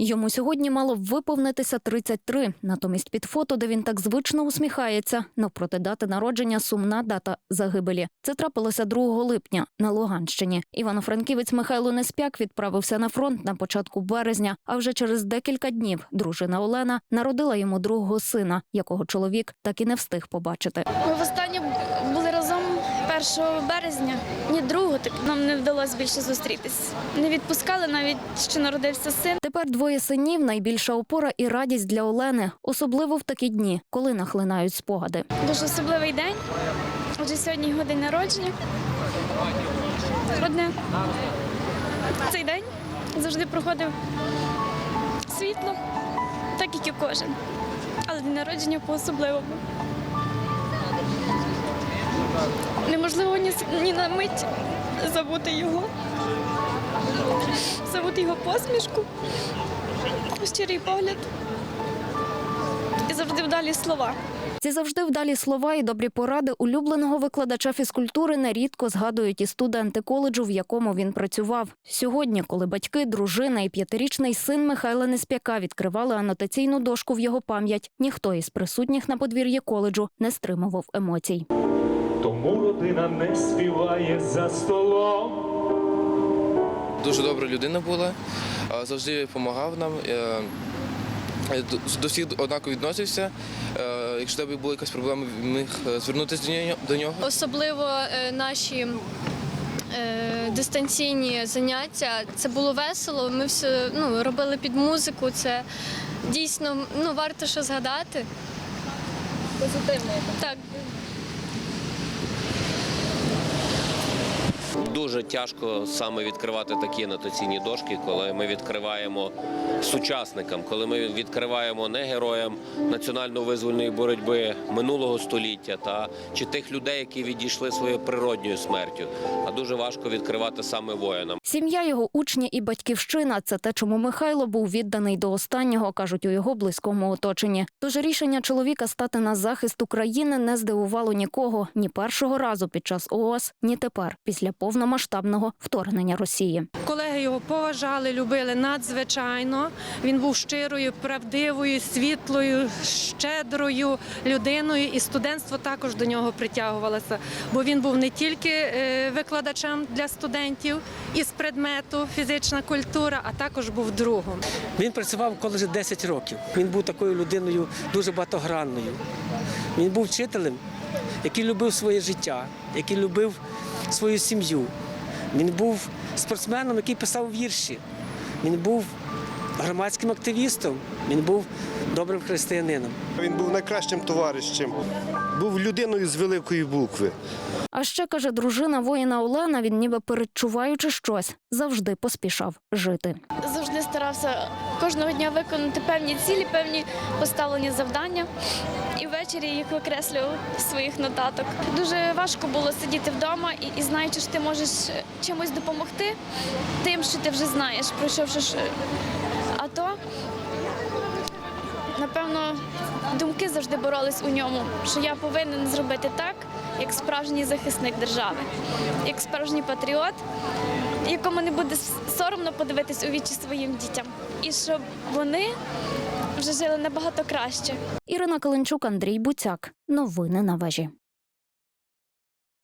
Йому сьогодні мало б виповнитися 33. Натомість під фото, де він так звично усміхається, навпроти дати народження сумна дата загибелі. Це трапилося 2 липня на Луганщині. Івано-Франківець Михайло Неспяк відправився на фронт на початку березня. А вже через декілька днів дружина Олена народила йому другого сина, якого чоловік так і не встиг побачити. Ми востаннє 1 березня. Ні, другого так нам не вдалося більше зустрітись. Не відпускали навіть, що народився син. Тепер двоє синів найбільша опора і радість для Олени, особливо в такі дні, коли нахлинають спогади. Дуже особливий день. Отже, сьогодні його день народження. Одне. Цей день завжди проходив світло, так як і кожен. Але день народження по-особливому. Неможливо ні, ні на мить забути його, забути його посмішку, щирий погляд і завжди вдалі слова. Ці завжди вдалі слова і добрі поради улюбленого викладача фізкультури нерідко згадують і студенти коледжу, в якому він працював. Сьогодні, коли батьки, дружина і п'ятирічний син Михайла Неспяка відкривали анотаційну дошку в його пам'ять, ніхто із присутніх на подвір'ї коледжу не стримував емоцій. Тому родина не співає за столом. Дуже добра людина була, завжди допомагав нам. е, е, до- всіх однаково відносився. Е, Якщо тебе була якась проблема, міг звернутися до нього- Особливо наші дистанційні заняття. Це було весело. Ми все ну, робили під музику. Це дійсно ну, варто що згадати. Позитивно. Так. Дуже тяжко саме відкривати такі анотаційні дошки, коли ми відкриваємо сучасникам, коли ми відкриваємо не героям національно-визвольної боротьби минулого століття та чи тих людей, які відійшли своєю природньою смертю. А дуже важко відкривати саме воїнам. Сім'я його учні і батьківщина це те, чому Михайло був відданий до останнього, кажуть у його близькому оточенні. Тож рішення чоловіка стати на захист України не здивувало нікого ні першого разу під час ООС, ні тепер, після повномасштабного вторгнення Росії. Колеги його поважали, любили надзвичайно. Він був щирою, правдивою, світлою, щедрою людиною, і студентство також до нього притягувалося. Бо він був не тільки е, викладачем для студентів із предмету фізична культура, а також був другом. Він працював в коледжі 10 років. Він був такою людиною дуже багатогранною. Він був вчителем, який любив своє життя, який любив свою сім'ю. Він був спортсменом, який писав вірші. Він був громадським активістом, він був добрим християнином. Він був найкращим товаришем, був людиною з великої букви. А ще каже дружина воїна Олена. Він, ніби передчуваючи щось, завжди поспішав жити. завжди старався кожного дня виконати певні цілі, певні поставлені завдання. І ввечері їх викреслював своїх нотаток. Дуже важко було сидіти вдома і, і знаючи, що ти можеш чимось допомогти тим, що ти вже знаєш, пройшовши е, АТО. Напевно, думки завжди боролись у ньому, що я повинен зробити так, як справжній захисник держави, як справжній патріот, якому не буде соромно подивитись у вічі своїм дітям, і щоб вони вже жили набагато краще. Ірина Каленчук, Андрій Буцяк. Новини на вежі.